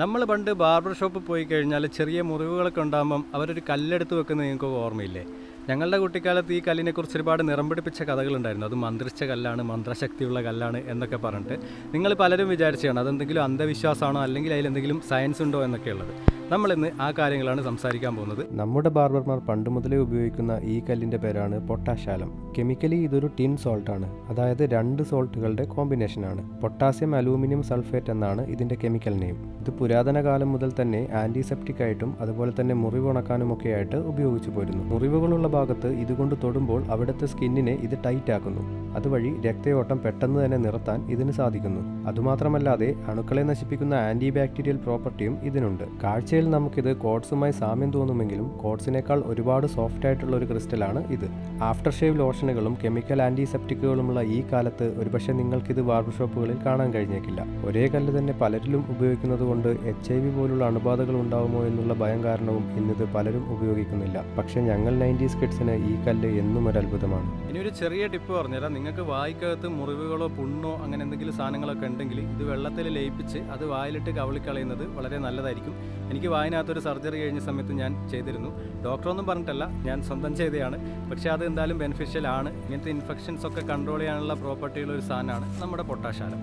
നമ്മൾ പണ്ട് ബാർബർ ഷോപ്പിൽ പോയി കഴിഞ്ഞാൽ ചെറിയ മുറിവുകളൊക്കെ ഉണ്ടാകുമ്പം അവരൊരു കല്ലെടുത്ത് വെക്കുന്നത് നിങ്ങൾക്ക് ഓർമ്മയില്ലേ? ഞങ്ങളുടെ കുട്ടിക്കാലത്ത് ഈ കല്ലിനെക്കുറിച്ച് ഒരുപാട് നിറം പിടിപ്പിച്ച കഥകളുണ്ടായിരുന്നു. അത് മന്ത്രിച്ച കല്ലാണ് മന്ത്രശക്തിയുള്ള കല്ലാണ് എന്നൊക്കെ പറഞ്ഞിട്ട്. നിങ്ങൾ പലരും വിചാരിച്ചതാണ് അതെന്തെങ്കിലും അന്ധവിശ്വാസമാണോ അല്ലെങ്കിൽ അതിലെന്തെങ്കിലും സയൻസ് ഉണ്ടോ എന്നൊക്കെയുള്ളത് നമ്മളിന്ന് ആ കാര്യങ്ങളാണ് സംസാരിക്കാൻ പോകുന്നത്. നമ്മുടെ ബാർബർമാർ പണ്ട് മുതലേ ഉപയോഗിക്കുന്ന ഈ കല്ലിന്റെ പേരാണ് പൊട്ടാശാലം കെമിക്കലി ഇതൊരു ടിൻ സോൾട്ട് ആണ്. അതായത് രണ്ട് സോൾട്ടുകളുടെ കോമ്പിനേഷനാണ് പൊട്ടാസ്യം അലൂമിനിയം സൾഫേറ്റ് എന്നാണ് ഇതിന്റെ കെമിക്കൽ നെയിം. ഇത് പുരാതന കാലം മുതൽ തന്നെ ആന്റിസെപ്റ്റിക് ആയിട്ടും അതുപോലെ തന്നെ മുറിവ് ഉണക്കാനുമൊക്കെ ആയിട്ട് ഉപയോഗിച്ചു പോരുന്നു. മുറിവുകളുള്ള ഭാഗത്ത് ഇതുകൊണ്ട് തൊടുമ്പോൾ അവിടുത്തെ സ്കിന്നിനെ ഇത് ടൈറ്റ് ആക്കുന്നു. അതുവഴി രക്തയോട്ടം പെട്ടെന്ന് തന്നെ നിർത്താൻ ഇതിന് സാധിക്കുന്നു. അതുമാത്രമല്ലാതെ അണുക്കളെ നശിപ്പിക്കുന്ന ആന്റി ബാക്ടീരിയൽ പ്രോപ്പർട്ടിയും ഇതിനുണ്ട്. കാഴ്ചയിൽ നമുക്കിത് കോഡ്സുമായി സാമ്യം തോന്നുമെങ്കിലും കോട്സിനേക്കാൾ ഒരുപാട് സോഫ്റ്റ് ആയിട്ടുള്ള ഒരു ക്രിസ്റ്റലാണ് ഇത്. ആഫ്റ്റർ ഷേവ് ലോഷനുകളും കെമിക്കൽ ആന്റിസെപ്റ്റിക്കുകളുമുള്ള ഈ കാലത്ത് ഒരുപക്ഷെ നിങ്ങൾക്കിത് ബാർബർ ഷോപ്പുകളിൽ കാണാൻ കഴിഞ്ഞേക്കില്ല. ഒരേ കല്ല് തന്നെ പലരിലും ഉപയോഗിക്കുന്നത് കൊണ്ട് എച്ച് ഐ വി പോലുള്ള അണുബാധകൾ ഉണ്ടാകുമോ എന്നുള്ള ഭയം കാരണവും ഇന്നിത് പലരും ഉപയോഗിക്കുന്നില്ല. പക്ഷേ ഞങ്ങൾ നയന്റീസ് കിഡ്സിന് ഈ കല്ല് എന്നും ഒരു അത്ഭുതമാണ്. ഇനി ഒരു ചെറിയ ടിപ്പ് പറഞ്ഞുതരാം. നിങ്ങൾക്ക് വായിക്കകത്ത് മുറിവുകളോ പുണ്ണോ അങ്ങനെ എന്തെങ്കിലും സാധനങ്ങളൊക്കെ ഉണ്ടെങ്കിൽ ഇത് വെള്ളത്തിൽ ലയിപ്പിച്ച് അത് വായിലിട്ട് കവളിക്കളയുന്നത് വളരെ നല്ലതായിരിക്കും. എനിക്ക് വായനകത്തൊരു സർജറി കഴിഞ്ഞ സമയത്ത് ഞാൻ ചെയ്തിരുന്നു. ഡോക്ടറൊന്നും പറഞ്ഞിട്ടല്ല ഞാൻ സ്വന്തം ചെയ്തതാണ് പക്ഷേ അത് എന്തായാലും ബെനിഫിഷ്യൽ ആണ്. ഇങ്ങനത്തെ ഇൻഫെക്ഷൻസ് ഒക്കെ കൺട്രോൾ ചെയ്യാനുള്ള പ്രോപ്പർട്ടിയുള്ള ഒരു സാധനമാണ് നമ്മുടെ പൊട്ടാശാലം